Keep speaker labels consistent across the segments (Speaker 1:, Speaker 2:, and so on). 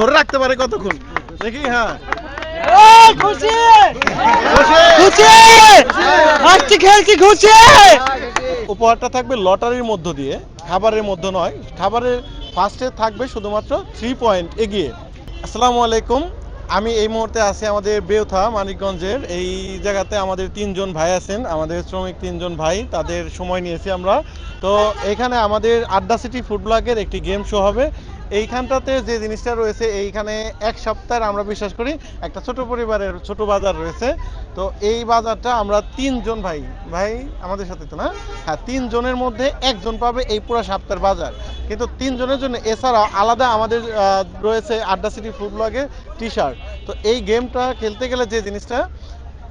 Speaker 1: ধরে রাখতে পারে কতক্ষণ? দেখি হ্যাঁ।
Speaker 2: খুশি?
Speaker 1: খুশি?
Speaker 2: খুশি? খেলছি খুশি?
Speaker 1: উপহারটা থাকবে লটারির মধ্য দিয়ে খাবারের মধ্য নয়। খাবারের ফার্স্টে থাকবে শুধুমাত্র থ্রি পয়েন্ট এগিয়ে। আসসালামু আলাইকুম। আমি এই মুহূর্তে আছি আমাদের বেউথা মানিকগঞ্জের। এই জায়গাতে আমাদের তিনজন ভাই আছেন আমাদের শ্রমিক তিনজন ভাই তাদের সময় নিয়েছি আমরা। তো এখানে আমাদের আড্ডা সিটি ফুড ব্লগের একটি গেম শো হবে। এইখানটাতে যে জিনিসটা রয়েছে, এইখানে এক সপ্তাহের আমরা বিশ্বাস করি, একটা ছোট পরিবারের ছোট বাজার রয়েছে। তো এই বাজারটা আমরা তিনজন ভাই ভাই আমাদের সাথে তো না? হ্যাঁ তিনজনের মধ্যে একজন পাবে এই পুরো সপ্তাহের বাজার। কিন্তু তিনজনের জন্য এছাড়াও আলাদা আমাদের রয়েছে আড্ডা সিটি ফুড ব্লগে টি শার্ট তো এই গেমটা খেলতে গেলে যে জিনিসটা,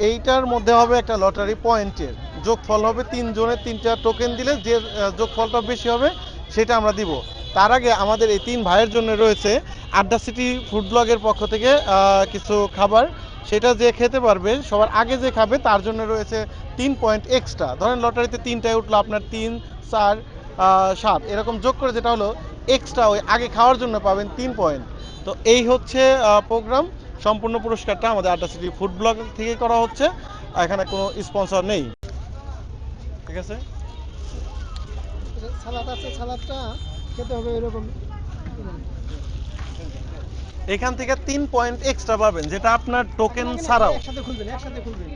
Speaker 1: এইটার মধ্যে হবে একটা লটারি পয়েন্টের। যোগফল হবে তিনজনের তিনটা টোকেন দিলে যে যোগফলটা বেশি হবে, সেটা আমরা দিব। তার আগে আমাদের এই তিন ভাইয়ের জন্য রয়েছে আড্ডা সিটি ফুড ব্লগের পক্ষ থেকে কিছু খাবার। সেটা যে খেতে পারবে, সবার আগে যে খাবে, তার জন্য রয়েছে তিন পয়েন্ট এক্সট্রা ধরেন লটারিতে তিনটায় উঠল আপনার তিন, চার সাত। এরকম যোগ করে যেটা হলো এক্সট্রা ওই আগে খাওয়ার জন্য পাবেন তিন পয়েন্ট তো এই হচ্ছে প্রোগ্রাম সম্পূর্ণ পুরস্কারটা আমাদের আড্ডা সিটি ফুড ব্লগ থেকে করা হচ্ছে। এখানে কোনো স্পন্সর নেই। ঠিক আছে?
Speaker 2: সালাদ আছে, সালাদটা খেতে হবে এরকম।
Speaker 1: এখান থেকে তিন পয়েন্ট এক্সট্রা পাবেন যেটা আপনার টোকেন ছাড়াও।
Speaker 2: একসাথে খুলবেন একসাথে খুলবেন।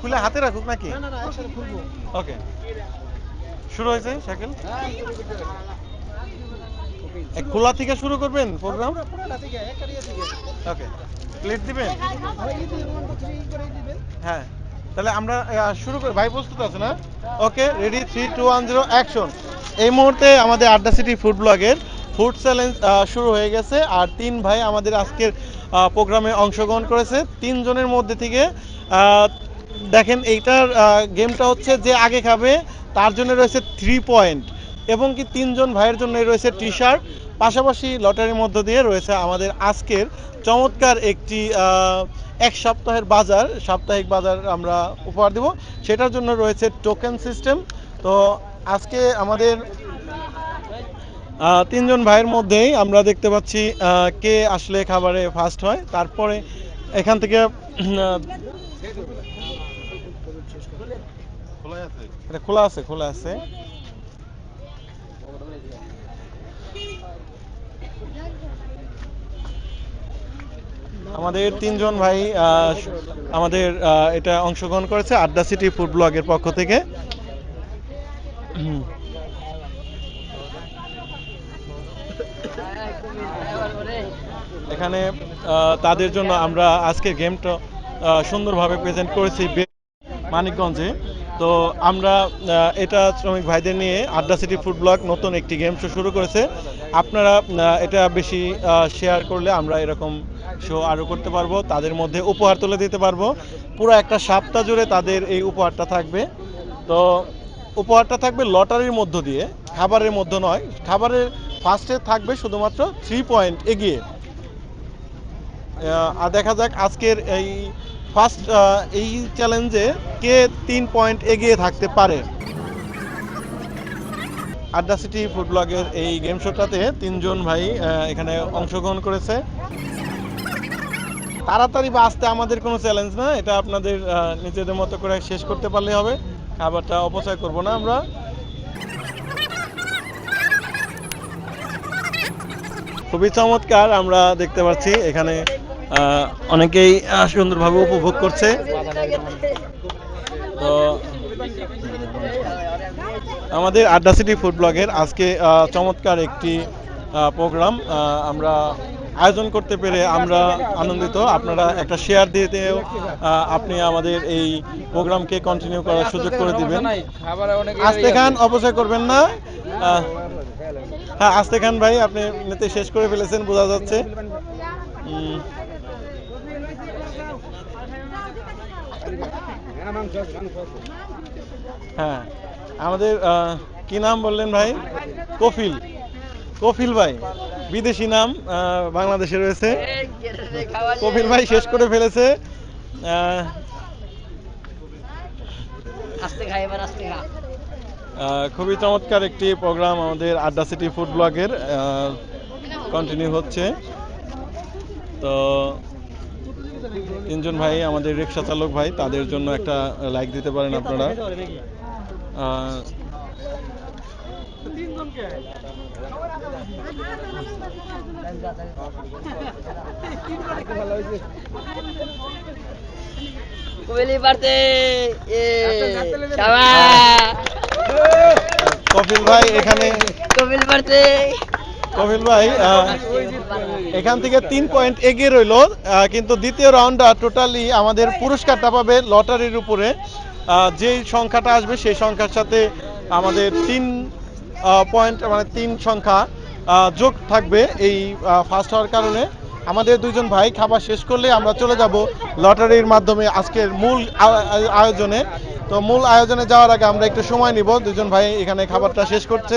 Speaker 1: খুলে হাতে রাখুক নাকি?
Speaker 2: না না না একসাথে খুলবো।
Speaker 1: ওকে শুরু হয়েছে শাকিল? খোলা থেকে শুরু করবেন প্রোগ্রাম। ওকে প্লেট দিবেন। হ্যাঁ। তাহলে আমরা শুরু করি। ভাই, প্রস্তুত আছে না okay ready three two one zero action এই মুহূর্তে আমাদের আড্ডা সিটি ফুড ব্লগের ফুড চ্যালেঞ্জ শুরু হয়ে গেছে। আর তিন ভাই আমাদের আজকের প্রোগ্রামে অংশগ্রহণ করেছে। তিনজনের মধ্যে থেকে দেখেন, এইটার গেমটা হচ্ছে যে আগে খাবে, তার জন্য রয়েছে থ্রি পয়েন্ট এবং কি তিনজন ভাইয়ের জন্য রয়েছে টি শার্ট পাশাপাশি লটারির মধ্য দিয়ে রয়েছে আমাদের আজকের চমৎকার একটি এক সপ্তাহের বাজার, সাপ্তাহিক বাজার আমরা উপহার দেব। সেটার জন্য রয়েছে টোকেন সিস্টেম তো আজকে আমাদের তিনজন ভাইয়ের মধ্যেই আমরা দেখতে পাচ্ছি কে আসলে খাবারে ফার্স্ট হয়। তারপরে এখান থেকে খোলা আছে খোলা আছে। আমাদের তিনজন ভাই আমাদের এটা অংশগ্রহণ করেছে আড্ডা সিটি ফুড ব্লগের পক্ষ থেকে। এখানে তাদের জন্য আমরা আজকের গেমটা সুন্দরভাবে প্রেজেন্ট করেছি মানিকগঞ্জে। তো আমরা এটা শ্রমিক ভাইদের নিয়ে আড্ডা সিটি ফুড ব্লগ নতুন একটি গেম শো শুরু করেছে। আপনারা এটা বেশি শেয়ার করলে আমরা এরকম শো আরও করতে পারব, তাদের মধ্যে উপহার তুলে দিতে পারব। পুরো একটা সপ্তাহ জুড়ে তাদের এই উপহারটা থাকবে। তো উপহারটা থাকবে লটারির মধ্য দিয়ে, খাবারের মধ্য নয়। খাবারের ফার্স্টে থাকবে শুধুমাত্র থ্রি পয়েন্ট এগিয়ে। আর দেখা যাক আজকের এই ফার্স্ট এই চ্যালেঞ্জে কে তিন পয়েন্ট এগিয়ে থাকতে পারে। আড্ডা সিটি ফুড ব্লগের এই গেম শোটাতে তিনজন ভাই এখানে অংশগ্রহণ করেছে। তাড়াতাড়ি বা আসতে আমাদের কোনো চ্যালেঞ্জ না, এটা আপনাদের নিজেদের মতো করে শেষ করতে পারলে হবে। খাবারটা অপচয় করব না আমরা। খুবই চমৎকার, আমরা দেখতে পাচ্ছি এখানে অনেকেই সুন্দরভাবে উপভোগ করছে। তো, আমাদের আড্ডা সিটি ফুড ব্লগের আজকে চমৎকার একটি প্রোগ্রাম আমরা আয়োজন করতে পেরে আমরা আনন্দিত। আপনারা একটা শেয়ার দিয়ে দিয়েও আপনি আমাদের এই প্রোগ্রামকে কন্টিনিউ করার সুযোগ করে দিবেন। আস্তে খান, অপচয় করবেন না। হ্যাঁ আস্তে খান ভাই, আপনি এমনিতে শেষ করে ফেলেছেন, বোঝা যাচ্ছে। হ্যাঁ আমাদের কি নাম বললেন ভাই? কফিল। কফিল ভাই বিদেশি নাম বাংলাদেশে রয়েছে। কফিল ভাই শেষ করে ফেলেছে। খুবই চমৎকার একটি প্রোগ্রাম আমাদের আড্ডা সিটি ফুড ব্লগের কন্টিনিউ হচ্ছে। তো তিনজন ভাই আমাদের রিক্সা চালক ভাই তাদের জন্য একটা লাইক দিতে পারেন আপনারা। আহ,
Speaker 3: পারতে
Speaker 1: কপিল ভাই এখানে
Speaker 3: কুমিল পারতে
Speaker 1: কপিল ভাই এখান থেকে তিন পয়েন্ট এগিয়ে রইল। কিন্তু দ্বিতীয় রাউন্ডটা টোটালি আমাদের পুরস্কারটা পাবে লটারির উপরে। যেই সংখ্যাটা আসবে সেই সংখ্যার সাথে আমাদের তিন পয়েন্ট মানে তিন সংখ্যা। যোগ থাকবে এই ফার্স্ট হওয়ার কারণে। আমাদের দুজন ভাই খাবার শেষ করলে আমরা চলে যাব লটারির মাধ্যমে আজকের মূল আয়োজনে। তো মূল আয়োজনে যাওয়ার আগে আমরা একটু সময় নিব। দুজন ভাই এখানে খাবারটা শেষ করছে।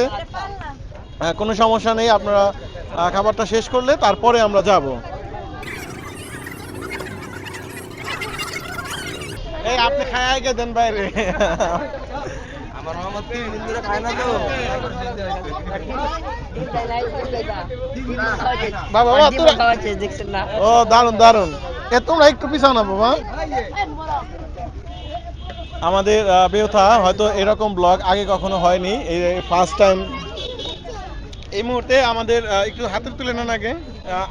Speaker 1: কোনো সমস্যা নেই, আপনারা খাবারটা শেষ করলে তারপরে আমরা যাব। এই, আপনি খায় আগে দেন বাইরে। ও দারুণ দারুণ এ তোমরা একটু বাবা। আমাদের আহ, হয়তো এরকম ব্লগ আগে কখনো হয়নি। এই ফার্স্ট টাইম এই মুহূর্তে আমাদের একটু হাতের তুলে নেন আগে।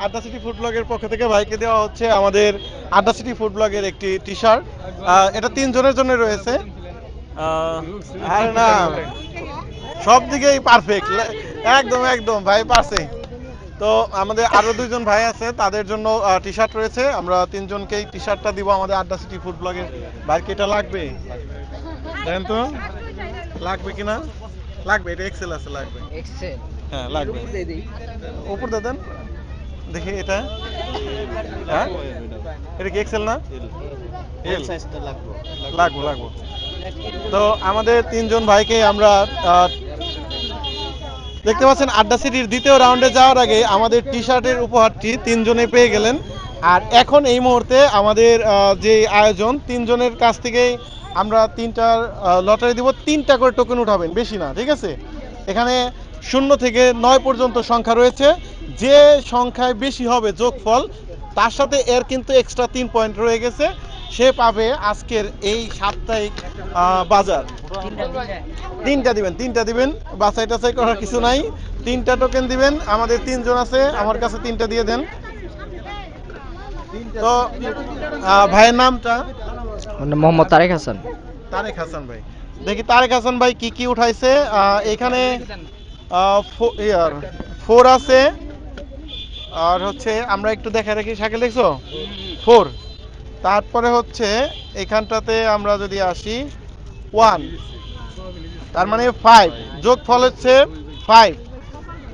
Speaker 1: আড্ডা সিটি ফুড ব্লগের পক্ষ থেকে ভাইকে দেওয়া হচ্ছে আমাদের আড্ডা সিটি ফুড ব্লগের একটি টি শার্ট এটা তিনজনের জন্য রয়েছে। আরে না সব দিকেই পারফেক্ট একদম একদম ভাই পারছে তো আমাদের আরও দুইজন ভাই আছে তাদের জন্য টি শার্ট রয়েছে। আমরা তিনজনকেই টি শার্টটা দিব আমাদের আড্ডা সিটি ফুড ব্লগের। ভাইকে এটা লাগবে? দেখেন তো? লাগবে কিনা লাগবে এটা এক্সেল আছে লাগবে।
Speaker 3: এক্সেল
Speaker 1: হ্যাঁ লাগবে। উপর দেন। দেখি এটা। হ্যাঁ? এটা কি এক্সেল না? এল লাগবো লাগবো। তো আমাদের তিনজন ভাইকে আমরা দেখতে পাচ্ছেন আড্ডা সিটির দ্বিতীয় রাউন্ডে যাওয়ার আগে আমাদের টি শার্টের উপহারটি তিনজনে পেয়ে গেলেন। আর এখন এই মুহূর্তে আমাদের যে আয়োজন, তিনজনের কাছ থেকেই আমরা তিনটার লটারি দিব। তিনটা করে টোকেন উঠাবেন, বেশি না, ঠিক আছে? এখানে শূন্য থেকে নয় পর্যন্ত সংখ্যা রয়েছে। যে সংখ্যায় বেশি হবে যোগফল, তার সাথে এর কিন্তু এক্সট্রা তিন পয়েন্ট রয়ে গেছে। সে পাবে আজকের এই সাপ্তাহিক বাজার। তিনটা দিবেন তিনটা দিবেন। বাছাই টাছাই করার কিছু নাই। তিনটা টোকেন দিবেন। আমাদের তিনজন আছে। আমার কাছে তিনটা দিয়ে দেন। তো ভাইয়ের নামটা?
Speaker 3: মোহাম্মদ তারেক হাসান।
Speaker 1: তারেক হাসান ভাই। দেখি তারেক হাসান ভাই কি কি উঠাইছে? এখানে ফোর আছে। আর হচ্ছে আমরা একটু দেখা রাখি সাইকেল দেখছ? ফোর। তারপরে হচ্ছে এখানটাতে আমরা যদি আসি ওয়ান। তার মানে ফাইভ যোগ ফল হচ্ছে ফাইভ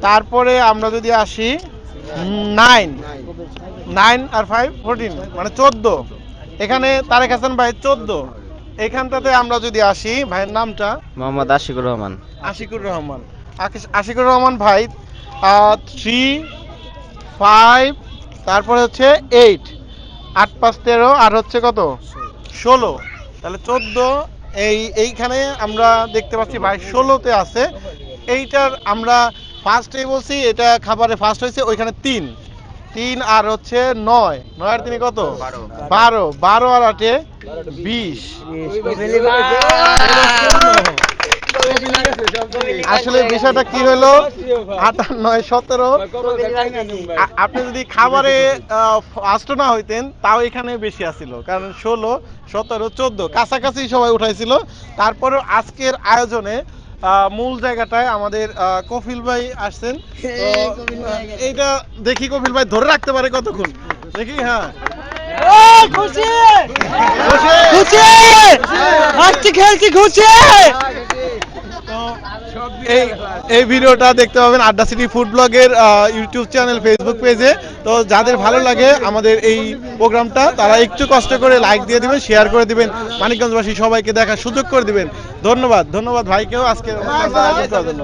Speaker 1: তারপরে আমরা যদি আসি নাইন নাইন আর ফাইভ ফোরটিন মানে চোদ্দ। এখানে তারেক হাসান ভাই চোদ্দ। এখানটাতে আমরা যদি আসি ভাইয়ের নামটা?
Speaker 4: মোহাম্মদ আশিকুর রহমান।
Speaker 1: আশিকুর রহমান। আশিকুর রহমান ভাই থ্রি ফাইভ তারপরে হচ্ছে এইট আট পাঁচ তেরো আর হচ্ছে কত? ষোলো। তাহলে চোদ্দ এই এইখানে আমরা দেখতে পাচ্ছি ভাই ষোলোতে আছে। এইটার আমরা ফার্স্টেই বলছি এটা খাবারে ফার্স্ট হয়েছে ওইখানে তিন। তিন আর হচ্ছে নয়। নয় আর তিনি কত? বারো। বারো। আর আটে বিশ। আসলে বিষয়টা কি হলো? নয় সতেরো। আপনি যদি খাবারে ফার্স্ট না হইতেন তাও এখানে বেশি আসছিল কারণ ষোলো সতেরো চোদ্দ কাছাকাছি সবাই উঠাইছিল। তারপরে আজকের আয়োজনে মূল জায়গাটায় আমাদের কফিল ভাই আসছেন। এইটা দেখি কফিল ভাই ধরে রাখতে পারে কতক্ষণ? দেখি হ্যাঁ। খুশি!
Speaker 2: আজকে খেলছি খুশি!
Speaker 1: এই এই ভিডিওটা দেখতে পাবেন আড্ডা সিটি ফুড ব্লগের ইউটিউব চ্যানেল ফেসবুক পেজে। তো যাদের ভালো লাগে আমাদের এই প্রোগ্রামটা, তারা একটু কষ্ট করে লাইক দিয়ে দিবেন শেয়ার করে দিবেন। মানিকগঞ্জবাসী সবাইকে দেখার সুযোগ করে দিবেন। ধন্যবাদ ধন্যবাদ ভাইকেও আজকে জন্য